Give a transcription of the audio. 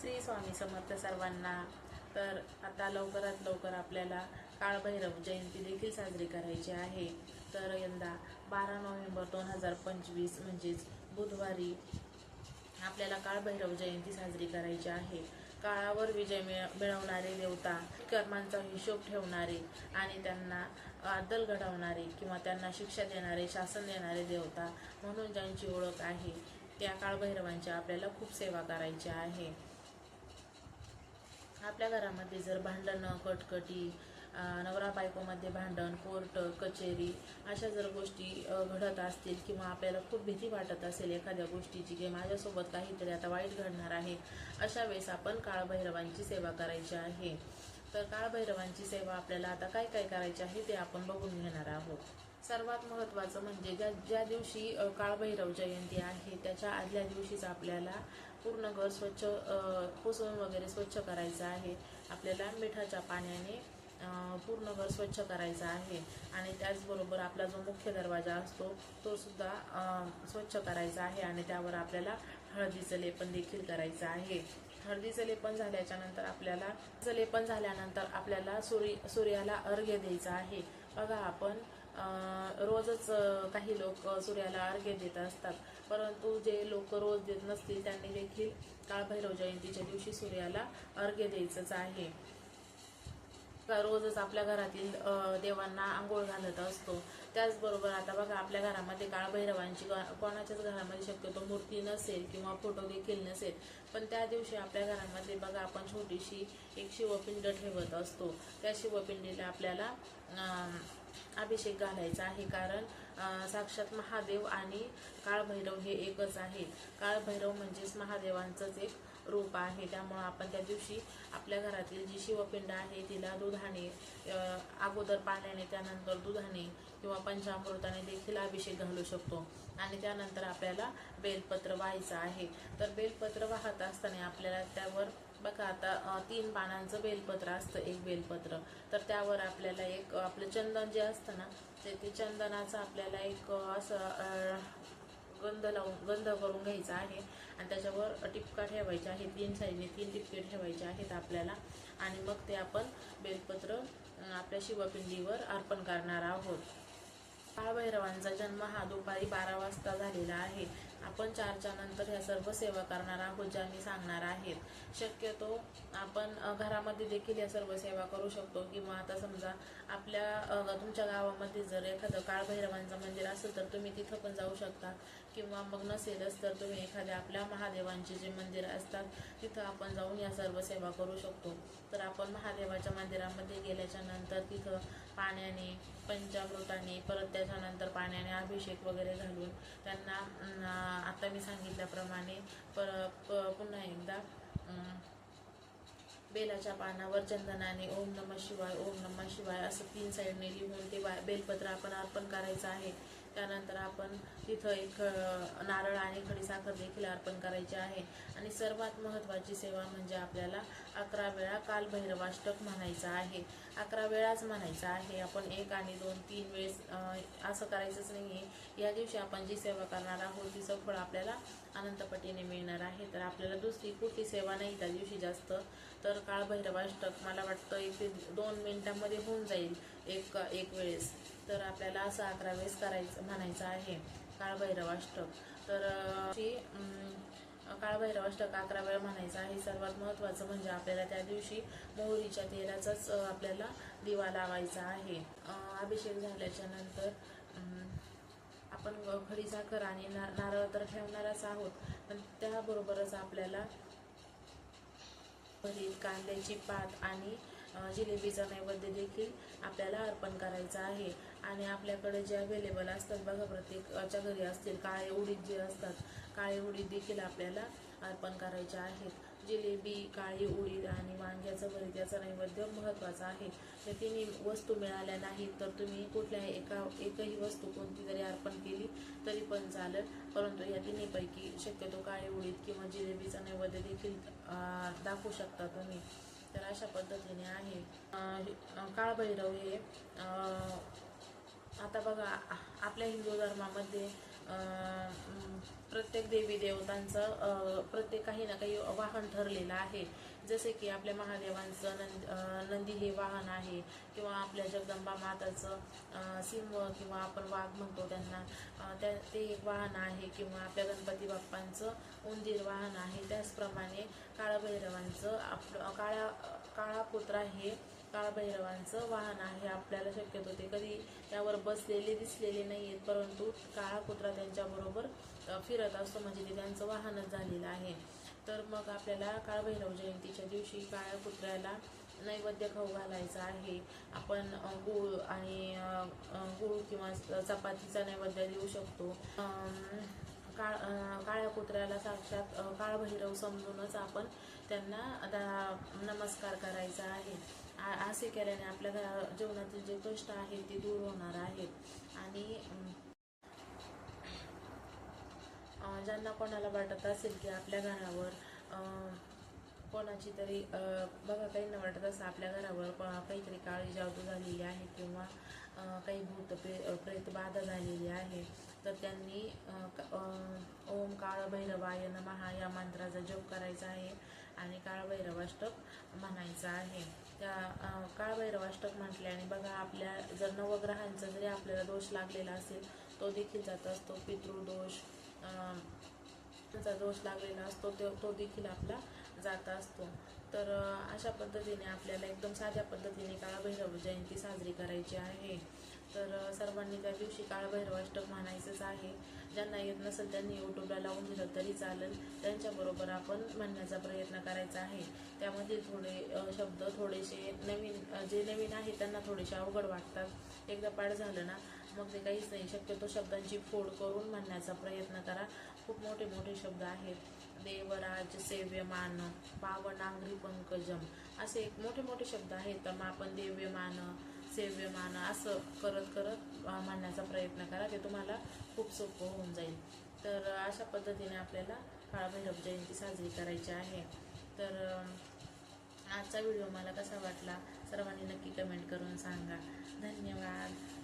श्री स्वामी समर्थ सर्वांना. तर आता लवकरात लवकर आपल्याला काळभैरव जयंती देखील साजरी करायची आहे. तर यंदा बारा नोव्हेंबर दोन हजार पंचवीस म्हणजेच बुधवारी आपल्याला काळभैरव जयंती साजरी करायची आहे. काळावर विजय मिळ मिळवणारे देवता कर्मांचा हिशोब ठेवणारे आणि त्यांना आदल घडवणारे किंवा त्यांना शिक्षा देणारे शासन देणारे देवता म्हणून ज्यांची ओळख आहे त्या काळभैरवांची आपल्याला खूप सेवा करायची आहे. आपल्या घरामध्ये जर भांडणं कटकटी नवरा बायकोमध्ये भांडण कोर्ट कचेरी अशा जर गोष्टी घडत असतील किंवा आपल्याला खूप भीती वाटत असेल एखाद्या गोष्टीची की माझ्यासोबत काहीतरी आता वाईट घडणार आहे अशा वेळेस आपण काळभैरवांची सेवा करायची आहे. तर काळभैरवांची सेवा आपल्याला आता काय काय करायची आहे ते आपण बघून घेणार आहोत. सर्वात महत्त्वाचं म्हणजे ज्या ज्या दिवशी काळभैरव जयंती आहे त्याच्या आदल्या दिवशीच आपल्याला पूर्ण घर स्वच्छ पुसून वगैरे स्वच्छ करायचं आहे. आपल्याला मिठाच्या पाण्याने पूर्ण घर स्वच्छ करायचं आहे. आणि त्याचबरोबर आपला जो मुख्य दरवाजा असतो तो सुद्धा स्वच्छ करायचा आहे आणि त्यावर आपल्याला हळदीचं लेपन देखील करायचं आहे. हळदीचं लेपन झाल्याच्यानंतर आपल्याला हळदीचं लेपन झाल्यानंतर आपल्याला सूर्य सूर्याला अर्घ्य द्यायचा आहे. बघा आपण रोजच काही लोक सूर्याला अर्घ्य देत असतात. परंतु जे लोक रोज देत नसतील त्यांनी देखील काळभैरव जयंतीच्या दिवशी सूर्याला अर्घ्य द्यायचंच आहे. का रोजच आपल्या घरातील देवांना आंघोळ घालत असतो. त्याचबरोबर आता बघा आपल्या घरामध्ये काळभैरवांची कोणाच्याच घरामध्ये शक्यतो मूर्ती नसेल किंवा फोटो देखील नसेल पण त्या दिवशी आपल्या घरामध्ये बघा आपण छोटीशी एक शिवपिंड ठेवत असतो. त्या शिवपिंडीला आपल्याला अभिषेक घालायचा आहे. कारण साक्षात महादेव आणि काळभैरव हे एकच आहे. काळभैरव म्हणजेच महादेवांचंच एक रूप आहे. त्यामुळं आपण त्या दिवशी आपल्या घरातील जी शिवपिंड आहे तिला दुधाने अगोदर पाण्याने त्यानंतर दुधाने किंवा पंचामृताने देखील अभिषेक घालू शकतो. आणि त्यानंतर आपल्याला बेलपत्र व्हायचं आहे. तर बेलपत्र वाहत असताना आपल्याला त्यावर बघा आता तीन पानांचं बेलपत्र असतं एक बेलपत्र. तर त्यावर आपल्याला एक आपलं चंदन जे असतं ना ते ते चंदनाचं आपल्याला एक असं गंध लावून गंध करून घ्यायचा आहे. आणि त्याच्यावर टिपका ठेवायच्या आहे तीन साईडने तीन टिपके ठेवायचे आहेत आपल्याला. आणि मग ते आपण बेलपत्र आपल्या शिवपिंडीवर अर्पण करणार आहोत. काळभैरवांचा जन्म हा दुपारी बारा वाजता झालेला आहे. आपण चारच्या नंतर ह्या सर्व सेवा करणार आहोत ज्या मी सांगणार आहेत. शक्यतो आपण घरामध्ये देखील या सर्व सेवा करू शकतो किंवा आता समजा आपल्या तुमच्या गावामध्ये जर एखादं काळभैरवांचं मंदिर असेल तर तुम्ही तिथं पण जाऊ शकता. किंवा मग नसेलच तर तुम्ही एखाद्या आपल्या महादेवांचे जे मंदिर असतात तिथं आपण जाऊन या सर्व सेवा करू शकतो. तर आपण महादेवाच्या मंदिरामध्ये गेल्याच्यानंतर तिथं पाण्याने पंचामृताने परत त्याच्यानंतर पाण्याने अभिषेक वगैरे घालून त्यांना आता मी सांगितल्याप्रमाणे पर प- पुन्हा एकदा बेलाच्या पानावर चंदनाने ओम नमः शिवाय ओम नमः शिवाय असं तीन साईडने लिहून ते बा- बेलपत्र आपण अर्पण करायचं आहे. त्यानंतर आपण तिथं एक नारळ आणि खडीसाखर देखील अर्पण करायची आहे. आणि सर्वात महत्त्वाची सेवा म्हणजे आपल्याला अकरा वेळा कालभैरवाष्टक म्हणायचं आहे. अकरा वेळाच म्हणायचं आहे. आपण एक आणि दोन तीन वेळेस असं करायचंच नाही आहे या दिवशी आपण जी सेवा करणार आहोत तिचं फळ आपल्याला अनंतपटीने मिळणार आहे. तर आपल्याला दुसरी कुठली सेवा नाही त्या दिवशी जास्त. तर काळभैरवाष्टक मला वाटतं एक दोन मिनिटांमध्ये होऊन जाईल. एक एक वेळेस. तर आपल्याला असं अकरा वेळेस करायचं म्हणायचं आहे. काळभैरवाष्टक. तर काळभैरवाष्टक अकरा वेळा म्हणायचं आहे. सर्वात महत्त्वाचं म्हणजे आपल्याला त्या दिवशी मोहरीच्या तेलाचाच आपल्याला दिवा लावायचा आहे. अभिषेक झाल्याच्यानंतर आपण आपण खडीसाखर आणि नारळ तर ठेवणारच आहोत. पण त्याबरोबरच आपल्याला भरीत कांद्याची पात आणि जिलेबीचा नैवेद्य देखील आपल्याला अर्पण करायचा आहे. आणि आपल्याकडे जे अवेलेबल असतात बघा प्रत्येकाच्या घरी असतील काळे उडीद जे असतात काळे उडीद देखील आपल्याला अर्पण करायचे आहेत. जिलेबी काळी उडीद आणि वांग्याचं भरीत याचा नैवेद्य महत्त्वाचा आहे. तर तिन्ही वस्तू मिळाल्या नाहीत तर तुम्ही कुठल्याही एका एकही वस्तू कोणती जरी अर्पण केली तरी पण चालेल. परंतु या तिन्हीपैकी शक्यतो काळे उडीद किंवा जिलेबीचा नैवेद्य देखील दाखवू शकता तुम्ही. तर अशा पद्धतीने आहे. काळभैरव हे आता बघा आपल्या हिंदू धर्मामध्ये प्रत्येक देवी देवतांचं प्रत्येक काही ना काही वाहन ठरलेलं आहे. जसे की आपल्या महादेवांचं नंद नंदी हे वाहन आहे किंवा आपल्या जगदंबा माताचं सिंह किंवा आपण वाघ म्हणतो त्यांना त्या ते एक वाहन आहे किंवा आपल्या गणपती बाप्पांचं उंदीर वाहन आहे. त्याचप्रमाणे काळभैरवांचं आपलं काळा काळा पुत्रा हे काळभैरवांचं वाहन आहे आपल्याला शक्यतो ते कधी त्यावर बसलेले दिसलेले नाही आहेत परंतु काळा कुत्रा त्यांच्याबरोबर फिरत असतो म्हणजे ते त्यांचं वाहनच झालेलं आहे. तर मग आपल्याला काळभैरव जयंतीच्या दिवशी काळ्या कुत्र्याला नैवेद्य खाऊ घालायचा आहे. आपण गुळ गूळ आणि गुळ गूळ किंवा चपातीचा नैवेद्य देऊ शकतो. काळ काळ्या कुत्र्याला साक्षात काळभैरव समजूनच आपण त्यांना नमस्कार करायचा आहे. आ- असे केल्याने आपल्या घरा- जीवनातील जे कष्ट आहेत ते दूर होणार आहेत आणि ज्यांना कोणाला वाटत असेल की आपल्या घरावर कोणाची तरी अ, बघा काहींना वाटत असं आपल्या घरावर को- काहीतरी काळी जादू झालेली आहे किंवा काही भूत प्रे प्रेत बाधा झालेली आहे. तर त्यांनी ओम काळभैरवाय नमहा या मंत्राचा जप करायचा आहे आणि काळभैरवाष्टक म्हणायचा म्हणायचं आहे. त्या काळभैरवाष्टक म्हटल्याने बघा आपल्या जर नवग्रहांचा जरी आपल्याला दोष लागलेला असेल तो देखील जात असतो. पितृदोष त्याचा दोष लागलेला असतो तो तो देखील आपला जात असतो. तर अशा पद्धतीने आपल्याला एकदम साध्या पद्धतीने काळभैरव जयंती साजरी करायची आहे. तर सर्वांनी त्या दिवशी काळभैरवाष्टक म्हणायचंच आहे. ज्यांना येत नसेल त्यांनी यूट्यूबला लावून दिलं तरी चालेल. त्यांच्याबरोबर आपण म्हणण्याचा प्रयत्न करायचा आहे. त्यामध्ये थोडे शब्द थोडेसे नवीन जे नवीन आहे त्यांना थोडेसे अवघड वाटतात. एकदा पाठ झालं ना मग ते काहीच नाही. शक्यतो शब्दांची फोड करून म्हणण्याचा प्रयत्न करा. खूप मोठे मोठे शब्द आहेत. देवराज सेव्यमान पावनांग्री पंकजम असे एक मोठे मोठे शब्द आहेत. तर मग आपण देव्यमान सेव्यमान असं करत करत मांडण्याचा प्रयत्न करा ते तुम्हाला खूप सोपं होऊन जाईल. तर अशा पद्धतीने आपल्याला काळभैरव जयंती साजरी करायची आहे. तर आजचा व्हिडिओ मला कसा वाटला सर्वांनी नक्की कमेंट करून सांगा. धन्यवाद.